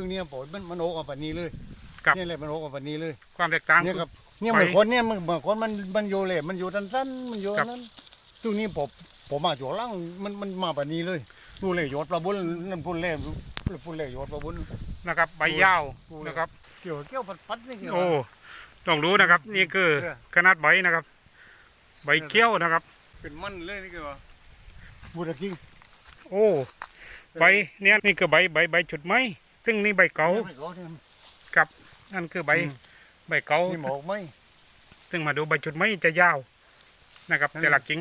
ซึ่งเนี่ยผลมันมันโอกออกแบบนี้เลยครับ เนี่ยเลยมันโอกออกแบบนี้เลยความแตกต่าง เนี่ยคือครับเนี่ยไปเหมือนคนเนี่ยมันเหมือนคนมันมันอยู่เลยมันอยู่สั้นๆมันอยู่ครับนั้นซึ่งนี่ผมผมมาอยู่ล่างมันมันมาแบบนี้เลยดูเลยยศประบุญนั่นพูดเล่พูดเล่ยศประบุญ นะครับใบยาวดูเลย นะครับ เกี่ยวเกี่ยวปัดปัดนี่เกี่ยว โอ้ต้องรู้นะครับ นี่คือเออ ขนาดใบนะครับ ใบเกี้ยวนะครับ เป็นมันเลยนี่เกี่ยวบูดกิ้งโอ้ใบเนี่ยนี่คือใบใบใบจุดไม้ ซึ่งนี่ใบเก่าไม่เขาเนี่ยกับนั่นคือใบอืมใบเก่านี่หมอกไหมซึ่งมาดูใบจุดไม้จะยาวนะครับนั่นแต่ละกิ่ง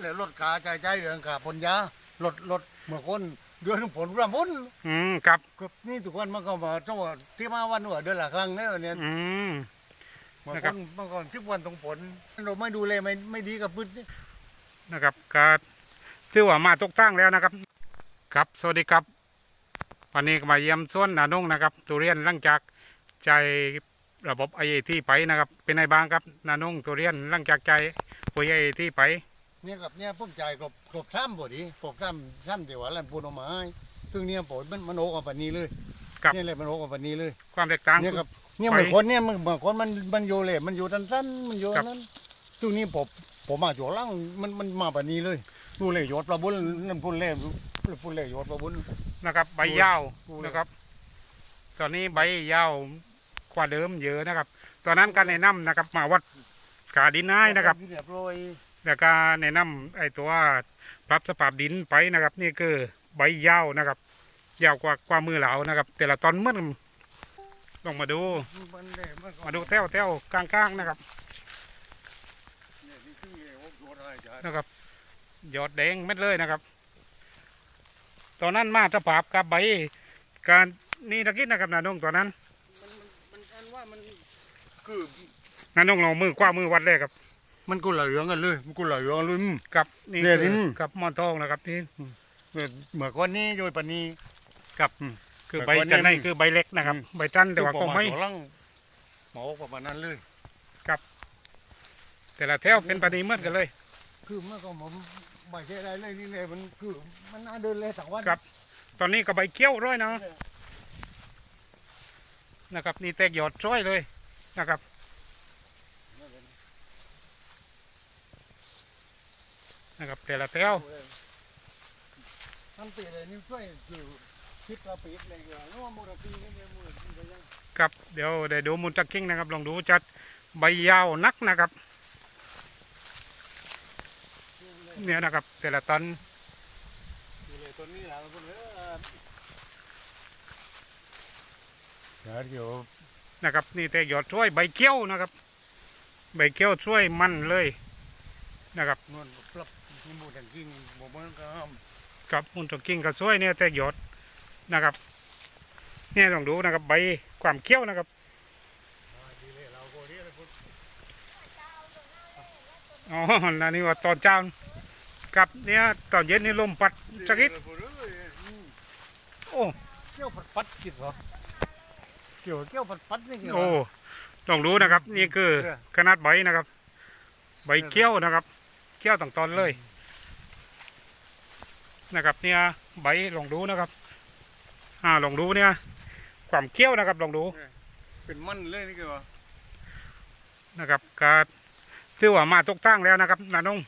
แล้วรถขาใจใจเรื่องขาปนยารถรถเมื่อคนเดือนผลประมุนอืมครับกับนี่ทุกคนมันก็มาจังหวะที่มาวันหัวเดือนละครั้งเนี่ยเนี่ยอืมเมื่อนะคครับนเมื่อก่อนสิบวันตรงผลเราไม่ดูแลไม่ไม่ดีกับพืชนี่นะครับก็ถือว่ามาตกตั้งแล้วนะครับ ครับสวัสดีครับ วันนี้ก็มาเยี่ยมสวนนานุ่งนะครับทุเรียนหลังจากใจระบบไอที่ไปนะครับเป็นไงบ้างครับนานุ่งทุเรียนหลังจากใจปุ๋ยไอที่ไปเนี่ยกับเนี่ยผมจ่ายกรบกรบซ้ำบ่ดีกรบซ้ำซ้ำเดี๋ยวว่าแล้วปูนออกมาให้ซึ่งเนี่ยผลมันมันโอกออกแบบนี้เลยครับเนี่ยเลยมันโอกออกแบบนี้เลย ความแตกต่างเนี่ยคือครับเนี่ยเหมือนคนเนี่ยมันเหมือนคนมันมันอยู่เลยมันอยู่สั้นๆมันอยู่ครับนั้นซึ่งนี่ผมผมมาอยู่ล่างมันมันมาแบบนี้เลยดูเลยยศประบุญนั่นพูดเล่พูดเล่ยศประบุญ นะครับ ใบยาวดูเลยนะครับ ตอนนี้ใบยาวกว่าเดิมเยอะนะครับ ตอนนั้นการแนะนำนะครับ มาวัดกาดินให้นะครับเรียบร้อยแล้วก็แนะนำไอ้ตัวปรับสภาพดินไปนะครับ นี่คือใบยาวนะครับ ยาวกว่ากว่ามือเรานะครับ แต่ละตอนเหมื่อนลองมาดูมันได้มันก็มาดูแต้วแต้วกลางๆนะครับเนี่ยนี่คือโอ้โหอะไรจ้ะนะครับยอดแดงเม็ดเลยนะครับ ตอนนั้นมาสภาพกับใบการนี่ตะกี้นะครับนานุ่งตอนนั้นมันมันอันว่ามันคือนานุ่งลองมือกว้ามือวัดแรกครับ มันกุหลาบเหลืองกันเลยมันกุหลาบเหลืองเลยอืมกับนี่เนี่ยคือนี่กับหมอนทองนะครับนี่เนี่ยเหมือนก้อนนี้โดยปานนี้กับอืมคือแต่ใบก่อนจันเนี่ยในคือใบเล็กนะครับอืมใบจันแต่ว่าก็ไม่ซึ่งผาสวนลังหมอประมาณนั้นเลยแต่ละแถวเป็นปฏิเมื่อนกันเลย คือเมื่อก่อนผม ไม่ใช่อะไรเลยนี่เลยมันคือมันน่าเดินเลยสังวันครับ ตอนนี้ก็ใบเกี้ยวร้อยนะนะครับ นี่แตกยอดร้อยเลยนะครับนะครับแต่ละแถวทำตีเลยนี่ช่วยคือคิดกระปิดเลยว่าโน้มูลค่าเนี่ยเนี่ยมูลค่าก็ยังครับเดี๋ยวได้ดูมุนจักกิ้งนะครับลองดูจัดใบยาวนักนะครับ เนี่ยนะครับ แต่ละตอนอยู่เลยตัวนี้แหละคุณเออเดี๋ยวเดี๋ยวนะครับ นี่แต่ยอดช่วยใบเกี้ยวนะครับ ใบเกี้ยวช่วยมันเลยนะครับนวลปรับนี่มูดังกิ้งบอกมันก็ห้ามกับมุนจักกิ้งก็ช่วยเนี่ยแต่ยอดนะครับ เนี่ยลองดูนะครับ ใบความเกี้ยวนะครับอ๋อนั่นนี่ว่าตอนเช้า กับเนี่ยตอนเย็นนี่ลมพัดสักนิดพุ่นเอ้ยอืมโอ้เกี่ยวปัดปัดกิดเหรอเกี่ยวเกี่ยวปัดปัดนี่เกี่ยวโอ้ลองดูนะครับ นี่คือเออขนาดใบนะครับ ใบเกี้ยวนะครับ เกี้ยวต่างตอนเลย นะครับ เนี่ยใบลองดูนะครับ อ่าลองดูเนี่ย ความเกี้ยวนะครับลองดูเป็นมันเลยนี่เกี่ยวนะครับก็ ถือว่ามาตกตั้งแล้วนะครับนานุ่ง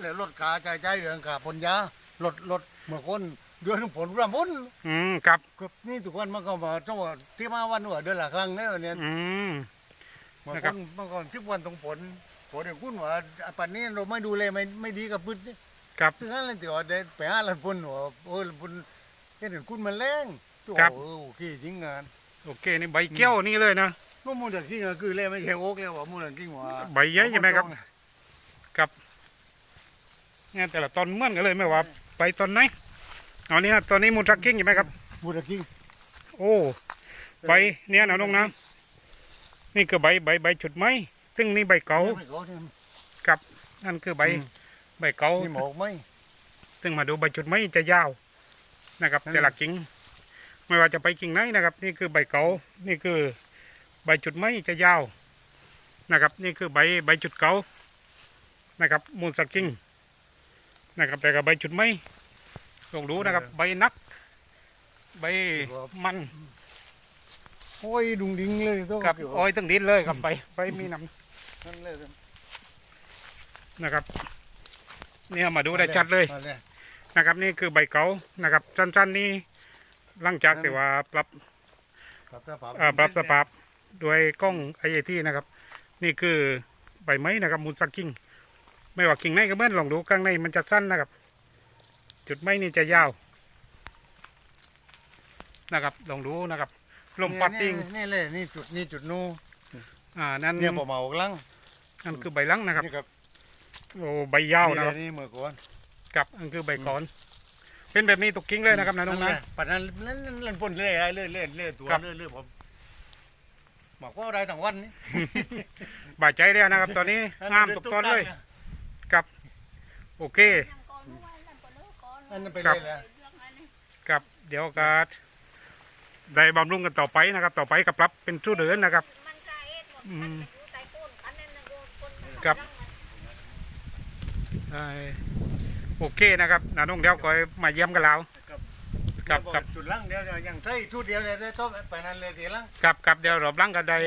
แล้วรถขาใจใจเรื่องขาปนยารถรถเมื่อคนเดือนผลประมุนอืมครับกับนี่ทุกคนมันก็มาจังหวะที่มาวันหัวเดือนละครั้งเนี่ยเนี่ยอืมเมื่อนะคครับนเมื่อก่อนสิบวันตรงผลผลเดี๋ยวคุณว่าปัจนี้เราไม่ดูแลไม่ไม่ดีกับพืชนี่ครับถึงนั้นเลยที่ว่าได้ไปหาลันพุ่นหัวโอ้ยลันพุ่นเห็นคุณมันแรงตัวครับโอ้โอเคจริงงานโอเคนี่ใบเกี้ยวนี่เลยนะ ก็มูลจากกิ้งก็คือเล่ไม่ใช่โอ๊กเลยว่ามูลจากกิ้งว่าใบใหญ่ใช่ไหมครับเนี่ยแต่ละตอนเหมือนกันเลยไม่ว่า ไปตอนไหนเอาเนี่ยตอนนี้มูทรักกิ้งใช่ไหมครับมูลจากกิ้งโอ้ใบเนี่ยนานุ่งนะนี่คือใบใบใบจุดไม้ซึ่งนี่ใบเก่าไม่เขาเนี่ยกับนั่นคือใบอืมใบเก่านี่หมอกไหมซึ่งมาดูใบจุดไม้จะยาวนะครับนั่นแต่ละกิ่งไม่ว่าจะไปกิ่งไหนนะครับ นี่คือใบเก่านี่คือ ใบจุดไม้จะยาวนะครับ นี่คือใบใบจุดเก่านะครับมูลสกิ้งนะครับแต่กับใบจุดไม้ลองดูนะครับ ใบนัก ใบมันโอ้ยดุงดิ้งเลยตัวกับเกี่ยวอ้อยตั้งดินเลยกับใบใบมีน้นั่นเลยำนะครับเนี่ยมาดูได้ชัดเลยมานะครับ นี่คือใบเก่านะครับสั้นๆนี่หลังจากแต่ว่าปรับปรับสภาพ เอ่อปรับสภาพด้วยกล้องไอเอทีนะครับ นี่คือใบไม้นะครับมูลสักกิ่งไม่ว่ากิ่งไหนก็เหมือนลองดูข้างในมันจะสั้นนะครับ จุดไม้นี่จะยาวนะครับลองดูนะครับลมปัดติงนี่เลยนี่จุดนี่จุดนู้นอ่านั่นเนี่ยผมเอากลังนั่นคือใบลังนะครับนี่ครับโอ้ใบยาวนะครับนี่เมื่อก่อนกับอันคือใบกอน เป็นแบบนี้ตุกกิ้งเลยนะครับนะน้องนะแหละปัจจุบันนั่นนั่นพ่นเรื่อยๆเรื่อยๆเรื่อยๆเรื่อยๆตัวครับเรื่อยๆผม บอกว่าได้ทั้งวันนี่บาดใจแล้วนะครับ ตอนนี้งามตุกตอนเลยกับ โอเคอันนั้นไปครับเลยแหละกับเดี๋ยวก็ได้บำรุงกันต่อไปนะครับ ต่อไปก็ปรับเป็นชู้เดินนะครับ อืม ครับ ได้โอเคนะครับนาน้องเดี๋ยวก็มาเยี่ยมกันแล้ว ครับเดี๋ยวครับอกจุดล่างเดียวเดี๋ยวยังใช่ชุดเดียวเลยได้ชอบไปนั่นเลยทีหล่างกับกับเดี๋ยวรอบหลังก็ได้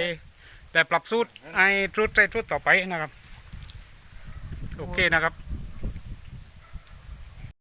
ได้ปรับสูตรไอ้ชุดใส่ชุดต่อไปนะครับ โอเคนะครับ